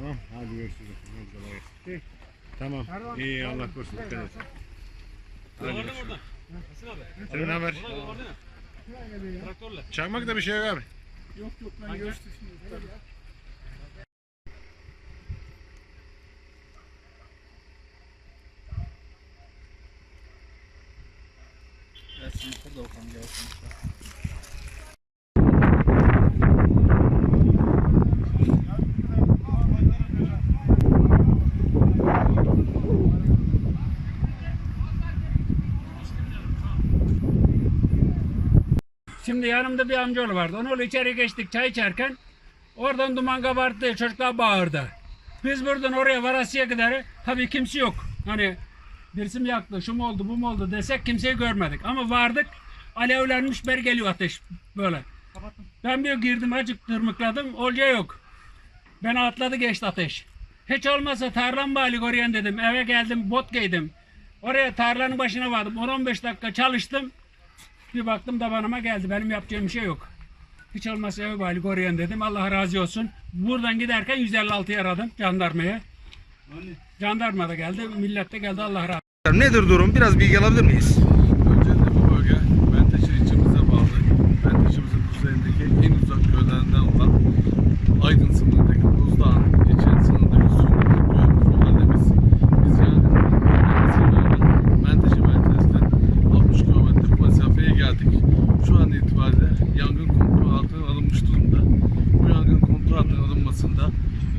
Tamam hadi görüşürüz. Gelsin. Tamam. İyi Allah korusun. Dikkat et. Hadi görüşürüz. Senin ne haber? Traktörle. Çakmak da bir şey yok abi. Yok yok ben görüştüm şimdi. Gelsin burada bakalım gelsin. Şimdi yanımda bir amcaoğlu vardı. Onunla içeri geçtik çay içerken. Oradan duman kabarttı. Çocuklar bağırdı. Biz buradan oraya varasıya kadar tabii kimse yok. Hani birisi mi yaktı, şu mu oldu, bu mu oldu desek kimseyi görmedik. Ama vardık. Alevlenmiş ber geliyor ateş böyle. Ben bir girdim acık tırmıkladım. Olca yok. Ben atladı geçti ateş. Hiç olmazsa tarlam bali koruyan dedim. Eve geldim bot giydim. Oraya tarlanın başına vardım. 10-15 dakika çalıştım. Bir baktım tabanıma geldi. Benim yapacağım bir şey yok. Hiç olmazsa ev bali koruyan dedim. Allah razı olsun. Buradan giderken 156'yı aradım jandarmaya. Jandarma da geldi. Millet de geldi. Allah razı olsun. Nedir durum? Biraz bilgi alabilir miyiz?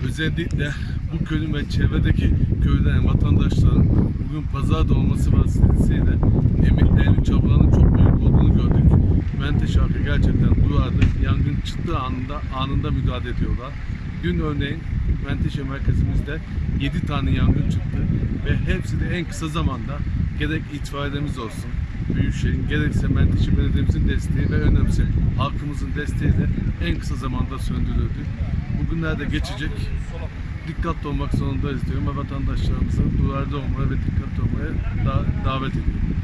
Özellikle bu köyün ve çevredeki köylerin, vatandaşların bugün pazar olması vasıtasıyla emeklerinin, çabalarının çok büyük olduğunu gördük. Menteşe halkı gerçekten duyarlı, yangın çıktığı anında anında müdahale ediyorlar. Dün örneğin Menteşe merkezimizde 7 tane yangın çıktı ve hepsi de en kısa zamanda gerek itfaiyemiz olsun, Büyükşehir'in gerekse Menteşe Belediye'mizin desteği ve önemse halkımızın desteğiyle en kısa zamanda söndürüldü. Bugünlerde geçecek. Dikkatli olmak zorundayız diyorum ve vatandaşlarımızı duyarlı olmaya ve dikkatli olmaya da- davet ediyorum.